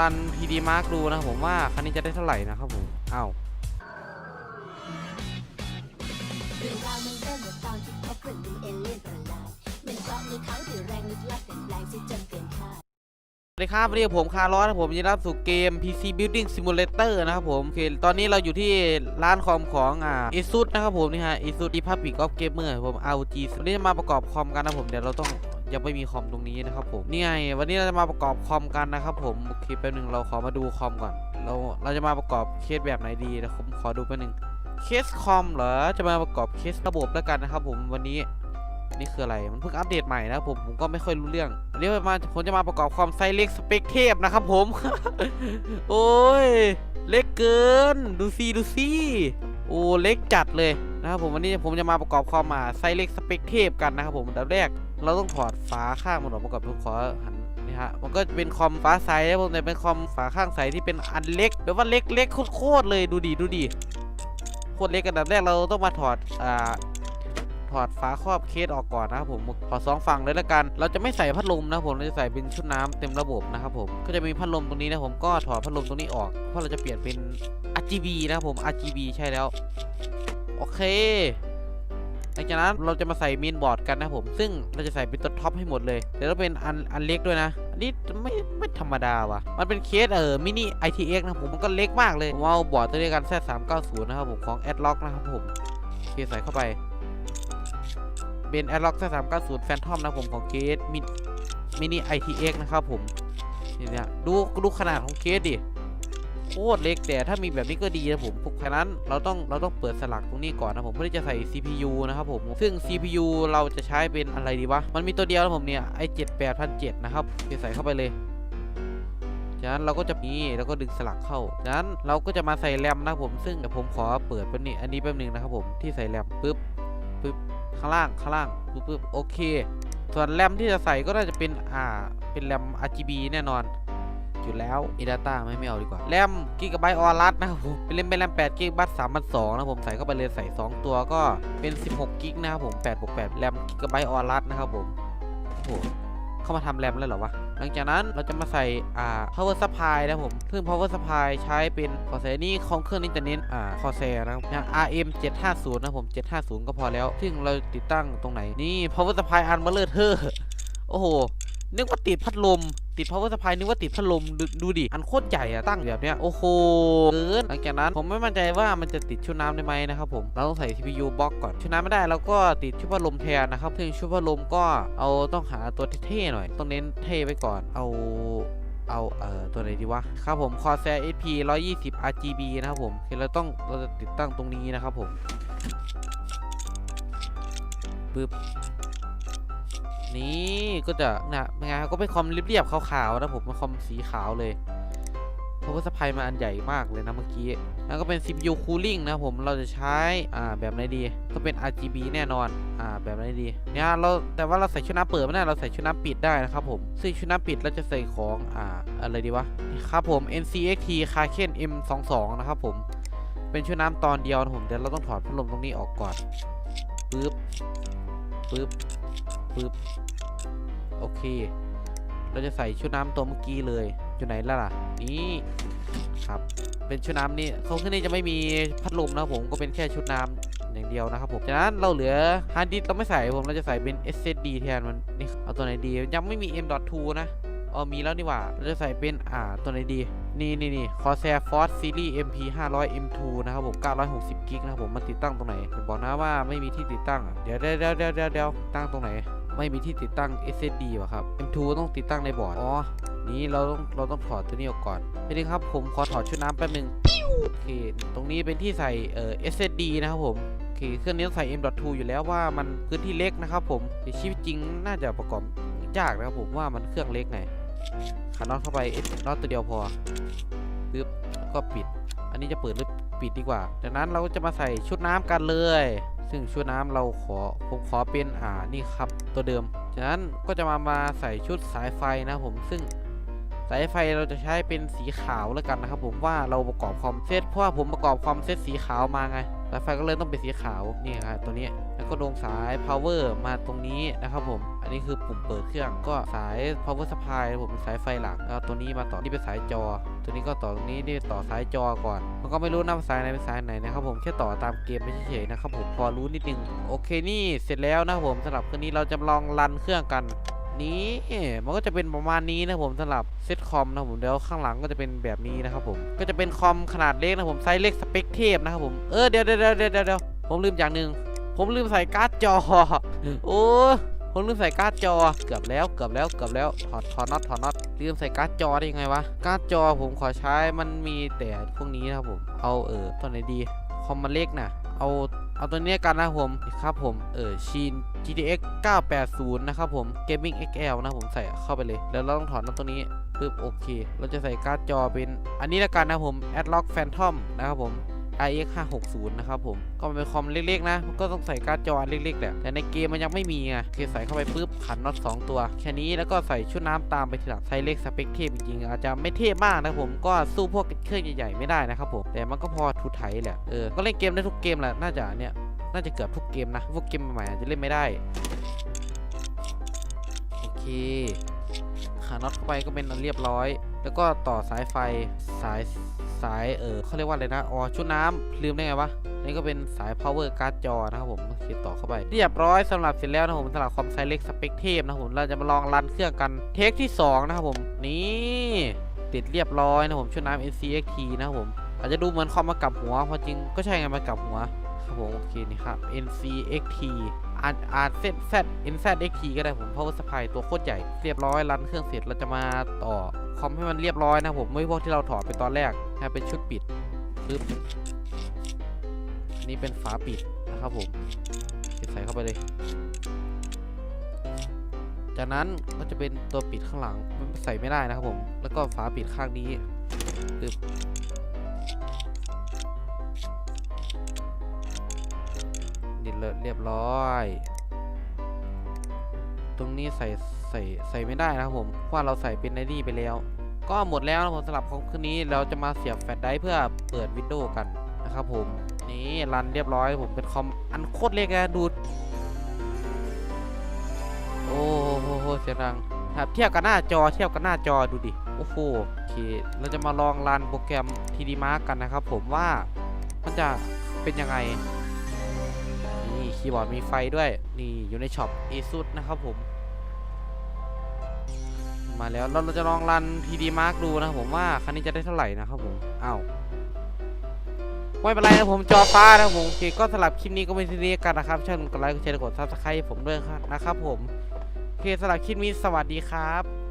รัน PD Mark ดูนะครับผมว่าคันนี้จะได้เท่าไหร่นะครับผมอ้าวเอาวมันเริ่มเมื่อตอนที่พบเครื่องบินเรียนแปลงซิจนเกินคาดสวัสดีครับวันนี้ผมคาร์ลอสนะผมยินดีรับสู่เกม PC Building Simulator นะครับผมโอเคตอนนี้เราอยู่ที่ร้านคอมของอ่า ASUS นะครับผมนี่ฮะ ASUS Republic of Gamer ผม ROG วันนี้จะมาประกอบคอมกันนะผมเดี๋ยวเราต้อง ยังไม่มีคอมตรงนี้นะครับผมนี่ไงวันนี้เราจะมาประกอบคอมกันนะครับผมโอเคแป๊บนึงเราขอมาดูคอมก่อน เราเราจะมาประกอบเคสแบบไหนดีนะผมขอดูแป๊บนึงเคสคอมเหรอจะมาประกอบเคสระบบแล้วกันนะครับผมวันนี้นี่คืออะไรมันเพิ่งอัปเดตใหม่นะผมผมก็ไม่ค่อยรู้เรื่องวันนี้มาผมจะมาประกอบความไซเล็กสเปคเทพนะครับผม โอ้ยเล็กเกินดูซีดูซีโอ้เล็กจัดเลยนะครับผมวันนี้ผมจะมาประกอบคอมมาไซเล็กสเปคเทพกันนะครับผมอันดับแรก เราต้องถอดฝาข้างมันออกมาก่อนผมขอหันนี่ฮะ มันก็เป็นคอมฟ้าใสนะผมแต่เป็นคอมฝาข้างใสที่เป็นอันเล็กแบบว่าเล็กเล็กโคตรเลยดูดิดูดิโคตรเล็กอันดับแรกเราต้องมาถอดอ่าถอดฝาครอบเคสออกก่อนนะครับผมถอดสองฝั่งเลยแล้วกัน เราจะไม่ใส่พัดลมนะผมเราจะใส่เป็นชุดน้ำเต็มระบบนะครับผมก็จะมีพัดลมตรงนี้นะผมก็ถอดพัดลมตรงนี้ออกเพราะเราจะเปลี่ยนเป็น RGB นะครับผม RGB ใช่แล้ว โอเค หลังจากนั้นเราจะมาใส่เมนบอร์ดกันนะผม ซึ่งเราจะใส่เป็นตัวท็อปให้หมดเลยเดี๋ยวเราเป็นอันอันเล็กด้วยนะอันนี้ไม่ไม่ธรรมดาว่ะ มันเป็นเคสเออมินิ ITX นะผมมันก็เล็กมากเลยผมเอาบอร์ดตัวนี้กัน Z390 นะครับผมของ Adlock นะครับผมเคใส่เข้าไปเป็น a d l o c k 390 Phantom นะผมของเคสมิมินิ ITX นะครับผมนี่เนี่ยดูดูขนาดของเคสดิ โคตรเล็กแต่ถ้ามีแบบนี้ก็ดีนะผมเพวกฉะนั้นเราต้องเราต้องเปิดสลักตรงนี้ก่อนนะผมเพื่อที่จะใส่ CPU นะครับผมซึ่ง CPU เราจะใช้เป็นอะไรดีวะมันมีตัวเดียวนะผมเนี่ย i7 8007นเจ็ดนะครับจะใส่เข้าไปเลยจากนั้นเราก็จะมีแล้วก็ดึงสลักเข้าจากนั้นเราก็จะมาใส่แรมนะครับผมซึ่งผมขอเปิดเป็นนี่อันนี้แป๊บนึงนะครับผมที่ใส่แรมปึ๊บปึ๊บข้างล่างข้างล่างปึ๊บปึ๊บโอเค ส่วนแรมที่จะใส่ก็น่าจะเป็นอ่าเป็นแรม RGB แน่นอน อยู่แล้ว eData ไม่ไม่เอาดีกว่าแรมกิกะไบต์ออรัสนะครับผมเป็นแรมเป็นแรม8กิกะไบต์3,200นะผมใส่เข้าไปเลยใส่ 2 ตัวก็เป็น 16กิกนะครับผม8บวก8แรมกิกะไบต์ออรัสนะครับผมโอ้โหเข้ามาทำแรมแล้วเหรอวะหลังจากนั้นเราจะมาใส่อ่า power supply นะผม ซึ่ง power supply ใช้เป็นขอใส่นี่ของเครื่องนี้จะเน้นอ่า Corsair นะครับนะ RM 750 นะผม 750 ก็พอแล้ว ซึ่งเราติดตั้งตรงไหน นี่ power supply อันมาเลอเทอร์โอ้โหนึกว่าติดพัดลม ติด power supply นึกว่าติดพัดลมดูดูดิ อันโคตรใหญ่อะตั้งแบบเนี้ย โอ้โหเกินหลังจากนั้นผมไม่มั่นใจว่ามันจะติดชุดน้ำได้ไหมนะครับผม เราต้องใส่ CPU บล็อกก่อน ชุดน้ำไม่ได้เราก็ติดชุดพัดลมแทนนะครับซึ่งชุดพัดลมก็เอาต้องหาตัวเท่ๆหน่อย ต้องเน้นเท่ไว้ก่อน เอาเอาเอ่อตัวไหนดีวะครับผม Corsair SP 120 RGB นะครับผมเราต้องเราจะติดตั้งตรงนี้นะครับผมปึ๊บ นี่ก็จะนะเป็นไงก็เป็นคอมเรียบๆขาวๆนะผมเป็นคอมสีขาวเลยเพราะว่าสปายมาอันใหญ่มากเลยนะเมื่อกี้แล้วก็เป็น CPU cooling นะผมเราจะใช้อ่าแบบไหนดีก็เป็น RGB แน่นอนอ่าแบบไหนดีเนี่ยเราแต่ว่าเราใส่ชุดน้ำเปิดไม่ได้เราใส่ชุดน้ำปิดได้นะครับผมซึ่งชุดน้ำปิดเราจะใส่ของอ่าอะไรดีวะนี่ครับผม NCXT Kraken M22 นะครับผมเป็นชุดน้ำตอนเดียวนะผมเดี๋ยวเราต้องถอดพัดลมตรงนี้ออกก่อนปึ๊บปึ๊บ ปึ๊บโอเค เราจะใส่ชุดน้ำตัวเมื่อกี้เลยอยู่ไหนแล้วล่ะนี่ครับเป็นชุดน้ำนี่เขาขึ้นนี่จะไม่มีพัดลมนะผมก็เป็นแค่ชุดน้ำอย่างเดียวนะครับผมจากนั้นเราเหลือฮาร์ดดิสก์เราไม่ใส่ผมเราจะใส่เป็น SSD แทนมันนี่เอาตัวไหนดียังไม่มี M.2 นะอ๋อมีแล้วนี่หว่าเราจะใส่เป็นอ่าตัวไหนดีนี่นี่นี่ Corsair Force Series MP 500 M2 นะครับผม 960 กิกนะครับผมมันติดตั้งตรงไหนผมบอกนะว่าไม่มีที่ติดตั้งอะเดี๋ยวเดี๋ยวเดี๋ยวเดี๋ยวเดี๋ยวตั้งตรงไหน ไม่มีที่ติดตั้ง SSD วะครับ M2 ต้องติดตั้งในบอร์ด อ๋อ นี่เราต้องเราต้องถอดตัวนี้ออกก่อนไปนึงครับผมขอถอดชุดน้ำแป๊บนึงโอเค ตรงนี้เป็นที่ใส่เอ่อ SSD นะครับผมโอเคเครื่องนี้ต้องใส่ M.2 อยู่แล้วว่ามันพื้นที่เล็กนะครับผมในชีวิตจริงน่าจะประกอบยากนะครับผมว่ามันเครื่องเล็กไงขันน็อตเข้าไปเอ็น็อตตัวเดียวพอปึ๊บแล้วก็ปิด อันนี้จะเปิดหรือปิดดีกว่า จากนั้นเราก็จะมาใส่ชุดน้ำกันเลย ซึ่งชุดน้ำเราขอผมขอเป็นอ่านี่ครับตัวเดิมจากนั้นก็จะมามาใส่ชุดสายไฟนะผมซึ่งสายไฟเราจะใช้เป็นสีขาวแล้วกันนะครับผมว่าเราประกอบคอมเซตเพราะว่าผมประกอบคอมเซตสีขาวมาไง สายไฟก็เลยต้องเป็นสีขาวนี่ครับตัวนี้แล้วก็ลงสาย power มาตรงนี้นะครับผม อันนี้คือปุ่มเปิดเครื่องก็สาย power supply ครับผมเป็นสายไฟหลักแล้วตัวนี้มาต่อนี่เป็นสายจอ ตัวนี้ก็ต่อตรงนี้นี่ต่อสายจอก่อน มันก็ไม่รู้นะว่าสายไหนเป็นสายไหนนะครับผมแค่ต่อตามเกมไม่เฉยๆนะครับผมพอรู้นิดนึงโอเคนี่เสร็จแล้วนะครับผมสำหรับคืนนี้เราจะลองรันเครื่องกัน นี้มันก็จะเป็นประมาณนี้นะผมสำหรับเซตคอมนะผมเดี๋ยวข้างหลังก็จะเป็นแบบนี้นะครับผมก็จะเป็นคอมขนาดเล็กนะผมไซส์เล็กสเปคเทพนะครับผมเออเดี๋ยวเดี๋ยวเดี๋ยวเดี๋ยวเดี๋ยวผมลืมอย่างหนึ่งผมลืมใส่การ์ดจอโอ้ผมลืมใส่การ์ดจอเกือบแล้วเกือบแล้วเกือบแล้วถอดถอดน็อตถอดน็อตลืมใส่การ์ดจอได้ยังไงวะการ์ดจอผมขอใช้มันมีแต่พวกนี้นะครับผมเอาเออตัวไหนดีคอมมันเล็กนะ เอาเอาตัวนี้กันนะผมครับผมเออชีน GTX 980 นะครับผม Gaming XL นะผมใส่เข้าไปเลย แล้วเราต้องถอดน็อตตัวนี้ปึ๊บโอเค เราจะใส่การ์ดจอเป็น อันนี้ละกันนะผม Adlock Phantom นะครับผม RX 560 นะครับผม ก็มันเป็นคอมเล็กๆนะ ก็ต้องใส่การ์ดจอเล็กๆแหละ แต่ในเกมมันยังไม่มีไงโอเคใส่เข้าไปปุ๊บขันน็อต2ตัว แค่นี้แล้วก็ใส่ชุดน้ำตามไปทีหลังไซเล็กสเปคเทพจริงๆอาจจะไม่เทพมากนะผม ก็สู้พวกเครื่องใหญ่ๆไม่ได้นะครับผม แต่มันก็พอทุไถแหละ เออ ก็เล่นเกมได้ทุกเกมแหละ น่าจะเนี่ย น่าจะเกือบทุกเกมนะ พวกเกมใหม่ๆจะเล่นไม่ได้ โอเคขาน็อตเข้าไปก็เป็นเรียบร้อย แล้วก็ต่อสายไฟสาย สายเออเขาเรียกว่าอะไรนะอ๋อชุดน้ำลืมได้ไงวะนี่ก็เป็นสาย power การ์ดจอนะครับผมโอเคต่อเข้าไปเรียบร้อยสำหรับเสร็จแล้วนะผมสำหรับคอมไซเล็กสเปคเทพนะผมเราจะมาลองรันเครื่องกันเทคที่ 2 นะครับผมนี่ติดเรียบร้อยนะผมชุดน้ำ NCXT นะครับผมอาจจะดูเหมือนคอมมากับหัวพราะจริงก็ใช่ไงมากับหัวครับผมโอเคนี่ครับ NCXT อาจอาจเซต Z NZXT ก็ได้ผม power supply ตัวโคตรใหญ่เรียบร้อยรันเครื่องเสร็จเราจะมาต่อคอมให้มันเรียบร้อยนะผมไม่พวกที่เราถอดไปตอนแรก นะเป็นชุดปิดปึ๊บนี่เป็นฝาปิดนะครับผมใส่เข้าไปเลย จากนั้นก็จะเป็นตัวปิดข้างหลังมันใส่ไม่ได้นะครับผม แล้วก็ฝาปิดข้างนี้ปึ๊บดินเลอะเรียบร้อย ตรงนี้ใส่ใส่ใส่ไม่ได้นะครับผม เพราะว่าเราใส่เป็นไอนี่ไปแล้ว ก็หมดแล้วนะผมสำหรับของคืนนี้เราจะมาเสียบแฟลชไดรฟ์เพื่อเปิดวินโดว์กันนะครับผมนี่รันเรียบร้อยผมเป็นคอมอันโคตรเล็กนะดูดโอ้โหเสียงดังครับเทียบกับหน้าจอเทียบกับหน้าจอดูดิโอ้โหโอเคเราจะมาลองรันโปรแกรม TD Mark กันนะครับผมว่ามันจะเป็นยังไงนี่คีย์บอร์ดมีไฟด้วยนี่อยู่ในช็อป ASUS นะครับผม มาแล้วเราจะลองรัน TD Mark ดูนะครับผมว่าคันนี้จะได้เท่าไหร่นะครับผมอ้าวไม่เป็นไรนะผมจอฟ้านะผมโอเคก็สลับคลิปนี้ก็เป็นที่นี้กันนะครับช่วยกดไลค์กดแชร์กดซับสไครต์ผมด้วยนะครับผมโอเคสลับคลิปนี้สวัสดีครับ